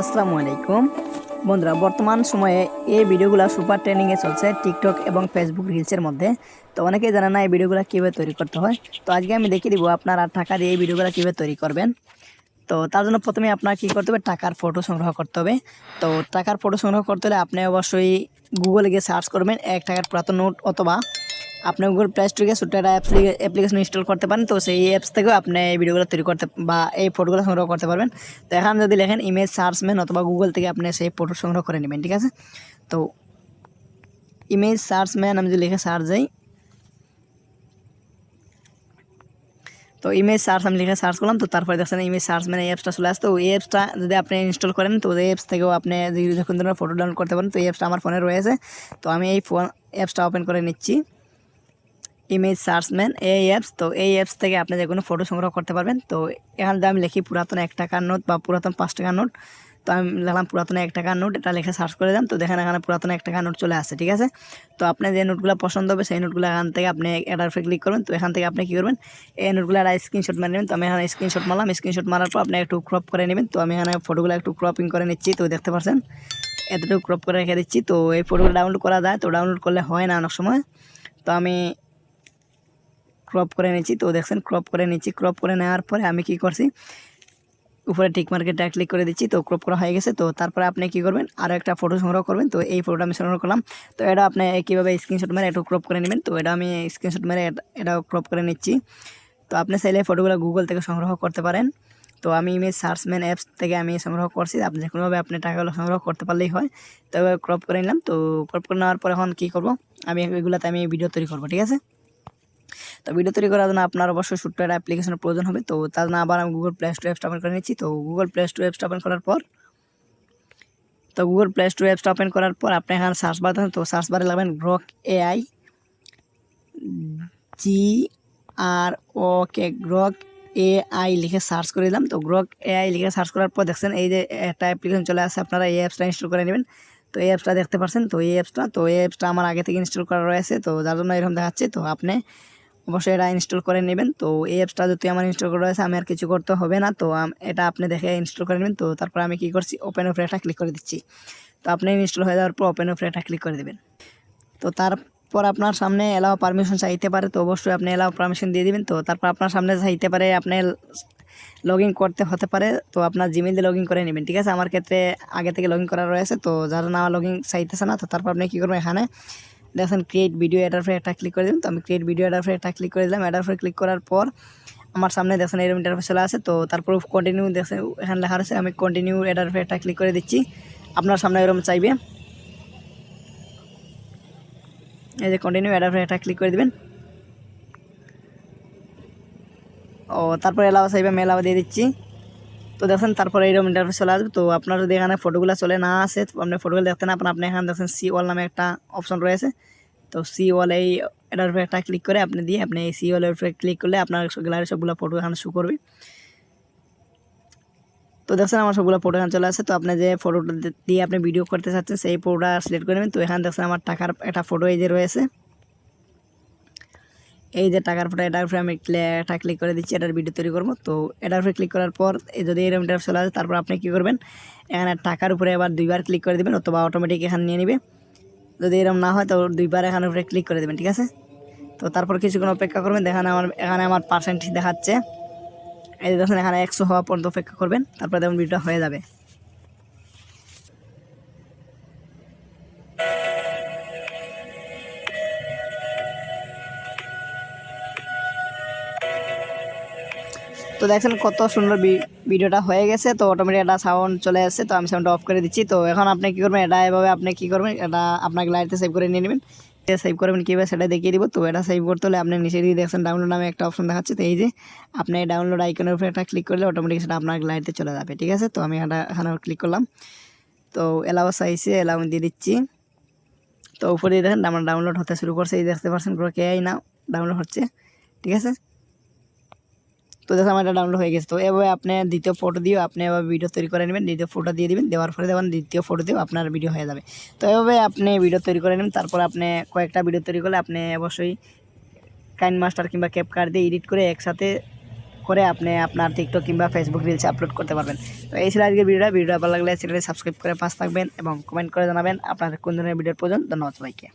আসসালামু আলাইকুম। বন্ধুরা, বর্তমান সময়ে এই ভিডিওগুলো সুপার ট্রেন্ডিংয়ে চলছে টিকটক এবং ফেসবুক রিলসের মধ্যে। তো অনেকেই জানে না এই ভিডিওগুলো কীভাবে তৈরি করতে হয়। তো আজকে আমি দেখিয়ে দিব আপনারা টাকা দিয়ে এই ভিডিওগুলো কীভাবে তৈরি করবেন। তো তার জন্য প্রথমে আপনার কী করতে হবে? টাকার ফটো সংগ্রহ করতে হবে। তো টাকার ফটো সংগ্রহ করতে হলে আপনি অবশ্যই গুগলে গিয়ে সার্চ করবেন, এক টাকার পুরাতন নোট অথবা আপনি গুগল প্লে স্টোরে গিয়ে ছোট্ট একটা অ্যাপস অ্যাপ্লিকেশন ইনস্টল করতে পারেন। তো সেই অ্যাপস থেকেও আপনি এই ভিডিওগুলো তৈরি করতে বা এই ফটোগুলো সংগ্রহ করতে পারবেন। তো এখানে যদি লেখেন ইমেজ সার্চম্যান অথবা গুগল থেকে আপনি সেই ফটো সংগ্রহ করে নেবেন, ঠিক আছে? তো ইমেজ সার্চম্যান আমি যদি লিখে সার্চ যাই। তো ইমেজ সার্চ আমি লিখে সার্চ করলাম। তো তারপরে দেখছেন ইমেজ সার্চ মানে অ্যাপসটা চলে আসতো এই অ্যাপসটা যদি আপনি ইনস্টল করেন, তো এই অ্যাপস থেকেও আপনি যখন ধরনের ফটো ডাউনলোড করতে পারেন, তো এই অ্যাপসটা আমার ফোনে রয়েছে। তো আমি এই ফোন অ্যাপসটা ওপেন করে নিচ্ছি। ইমেজ সার্চম্যান এই অ্যাপস তো এই অ্যাপস থেকে আপনি যে কোনো ফটো সংগ্রহ করতে পারবেন। তো এখানে আমি লিখি পুরাতন এক টাকার নোট বা পুরাতন পাঁচ টাকার নোট তো আমি লিখলাম পুরাতন এক টাকার নোট এটা লিখে সার্চ করে দিলাম। তো দেখেন এখানে পুরাতন এক টাকার নোট চলে আসে ঠিক আছে? তো আপনি যে নোটগুলো পছন্দ হবে, সেই নোটগুলো এখান থেকে আপনি এটার উপরে ক্লিক করবেন। তো এখান থেকে আপনি কী করবেন? এই নোটগুলো একটা স্ক্রিনশট মেরে নেবেন। তো আমি এখানে স্ক্রিনশট মারলাম। স্ক্রিনশট মারার পর আপনি একটু ক্রপ করে নেবেন। তো আমি এখানে ফটোগুলো একটু ক্রপিং করে নিচ্ছি। তো দেখতে পাচ্ছেন? এতটুকু ক্রপ করে রেখে দিচ্ছি। তো এই ফটোগুলো ডাউনলোড করা যায়। তো ডাউনলোড করলে হয় না অনেক সময়। তো আমি ক্রপ করে নিচ্ছি তো দেখছেন ক্রপ করে নিচ্ছি ক্রপ করে নেওয়ার পরে আমি কি করছি? উপরে টিক মার্কেটটা ক্লিক করে দিচ্ছি। তো ক্রপ করা হয়ে গেছে। তো তারপরে আপনি কি করবেন? আরও একটা ফটো সংগ্রহ করবেন। তো এই ফটোটা আমি সংগ্রহ করলাম। তো এটা আপনি কীভাবে স্ক্রিনশট মেরে একটু ক্রপ করে নেবেন? তো এটা আমি স্ক্রিনশট মেরে এটা ক্রপ করে নিচ্ছি। তো আপনি চাইলে ফটোগুলো গুগল থেকে সংগ্রহ করতে পারেন। তো আমি ইমেজ সার্চম্যান অ্যাপস থেকে আমি সংগ্রহ করছি। আপনি যে কোনোভাবে আপনি টাকাগুলো সংগ্রহ করতে পারলেই হয়। তো ক্রপ করে নিলাম। তো ক্রপ করে নেওয়ার পর এখন কী করব? আমি এগুলোতে আমি ভিডিও তৈরি করব, ঠিক আছে? তো ভিডিও তৈরি করার জন্য আপনার অবশ্যই ছোট্ট একটা অ্যাপ্লিকেশনের প্রয়োজন হবে। তো তার জন্য আবার আমি Google play store apps open করে নিচ্ছি। তো Google play store apps open করার পর, তো গুগল প্লে স্টোর অ্যাপসটা ওপেন করার পর আপনি এখানে সার্চ বার তো সার্চ বারে লাগবেন Grok AI G R O K Grok AI লিখে সার্চ করে দিলাম। তো গ্রক এআই লিখে সার্চ করার পর দেখছেন এই যে একটা অ্যাপ্লিকেশন চলে আসছে, আপনারা এই অ্যাপসটা ইনস্টল করে নেবেন। তো এই অ্যাপসটা দেখতে পাচ্ছেন তো এই অ্যাপসটা তো এই অ্যাপসটা আমার আগে থেকে ইনস্টল করা রয়েছে। তো যার জন্য এরকম দেখাচ্ছে। তো আপনি অবশ্যই এটা ইনস্টল করে নেবেন। তো এই অ্যাপসটা যদি আমার ইনস্টল করা রয়েছে আমি আর কিছু করতে হবে না। তো এটা আপনি দেখে ইনস্টল করে নেবেন। তো তারপর আমি কী করছি? ওপেন উপরে একটা ক্লিক করে দিচ্ছি। তো আপনি ইনস্টল হয়ে যাওয়ার পর ওপেন উপরে একটা ক্লিক করে দেবেন। তো তারপর আপনার সামনে এলাও পারমিশন চাইতে পারে, তো অবশ্যই আপনি এলাও পারমিশন দিয়ে দিবেন। তো তারপর আপনার সামনে চাইতে পারে, আপনি লগ করতে হতে পারে। তো আপনার জিমেল দিয়ে লগ করে নেবেন, ঠিক আছে? আমার ক্ষেত্রে আগে থেকে লগ করা রয়েছে। তো যারা না লগ ইন চাইতেছে না, তো তারপর আপনি কী করবেন এখানে দেখেন ক্রিয়েট ভিডিও এটার একটা ক্লিক করে দিন তো আমি ক্রিয়েট ভিডিও এটার একটা ক্লিক করে দিলাম। এটার ক্লিক করার পর আমার সামনে দেখছেন এরকম ইন্টারফেস চলে আসে, তো তারপর কন্টিনিউ দেখছেন এখানে লেখা আছে আমি কন্টিনিউ এটার একটা ক্লিক করে দিচ্ছি। আপনার সামনে এরকম চাইবে। এই যে কন্টিনিউ এটার একটা ক্লিক করে দিবেন। ও, তারপর এলাও চাইবে, আমি এলাও দিয়ে দিচ্ছি। তো দেখেন তারপরে এইরকম ইন্টারফেস চলে আসবে। তো আপনার যদি এখানে ফটোগুলো চলে না আসে আপনি ফটোগুলো দেখতে না পান আপনি এখানে দেখছেন সি ওয়াল নামে একটা অপশন রয়েছে। তো সি ওয়াল এই এটার উপরে একটা ক্লিক করে আপনি দিয়ে আপনি এই সি ওয়ালের উপরে ক্লিক করলে আপনার গ্যালারি সবগুলো ফটো এখানে শু করবে। তো দেখছেন আমার সবগুলো ফটো এখানে চলে আসে। তো আপনি যে ফটোটা দিয়ে আপনি ভিডিও করতে চাচ্ছেন, সেই ফটোটা সিলেক্ট করে নেবেন। তো এখানে দেখছেন আমার টাকার একটা ফটো এই যে রয়েছে। এই যে টাকার ফটো, এটার উপরে আমি একটা ক্লিক করে দিচ্ছি, এটার ভিডিও তৈরি করব। তো এটার উপরে ক্লিক করার পর যদি এরকম ইন্টার চলে আসে, তারপর আপনি কী করবেন? এখানে টাকার উপরে এবার দুইবার ক্লিক করে দেবেন, অথবা অটোমেটিক এখানে নিয়ে নেবে। যদি এরকম না হয়, তো দুইবার এখানে উপরে ক্লিক করে দেবেন, ঠিক আছে? তো তারপর কিছুক্ষণ অপেক্ষা করবেন, দেখানে আমার, এখানে আমার পার্সেন্ট দেখাচ্ছে। এই দেখেন, এখানে একশো হওয়া পর্যন্ত অপেক্ষা করবেন, তারপরে দেখুন ভিডিওটা হয়ে যাবে। তো দেখছেন কত সুন্দর ভিডিওটা হয়ে গেছে, তো অটোমেটিক একটা সাউন্ড চলে আসছে, তো আমি সাউন্ডটা অফ করে দিচ্ছি। তো এখন আপনি কী করবেন, এটা এভাবে আপনি কী করবেন, এটা আপনাকে লাইটে সেভ করে নিয়ে নেবেন। সেভ করবেন কীভাবে সেটা দেখিয়ে দিব। তো এটা সেভ করতে হলে আপনি নিচে দিয়ে দেখছেন ডাউনলোড নামে একটা অপশন দেখাচ্ছে। তো এই যে আপনি ডাউনলোড আইকনের উপরে একটা ক্লিক করলে অটোমেটিক সেটা আপনার লাইটে চলে যাবে, ঠিক আছে? তো আমি এটা এখানে ক্লিক করলাম। তো এলাও সাইসে এলাও দিয়ে দিচ্ছি। তো উপরে দেখেন, আমার ডাউনলোড হতে শুরু করছে। এই দেখতে পাচ্ছেন পুরো কে আই না ডাউনলোড হচ্ছে, ঠিক আছে? তো দেখো, আমার ডাউনলোড হয়ে গেছে। তো এভাবে আপনি দ্বিতীয় ফটো দিয়েও আপনি এভাবে ভিডিও তৈরি করে নেবেন। দ্বিতীয় ফটো দিয়ে দিবেন, দেওয়ার পরে দেবেন দ্বিতীয় ফটো দিয়েও আপনার ভিডিও হয়ে যাবে। তো এভাবে আপনি ভিডিও তৈরি করে নেবেন। তারপর আপনি কয়েকটা ভিডিও তৈরি করলে আপনি অবশ্যই কাইন মাস্টার কিংবা ক্যাপ কার্ড দিয়ে এডিট করে একসাথে করে আপনি আপনার টিকটক কিংবা ফেসবুক রিলসে আপলোড করতে পারবেন। তো এই ছিল আজকের ভিডিওটা ভিডিও ভালো লাগলে চ্যানেলে সাবস্ক্রাইব করে পাশ থাকবেন এবং কমেন্ট করে জানাবেন। আপনার কোন ধরনের ভিডিওর প্রয়োজন? ধন্যবাদ সবাইকে।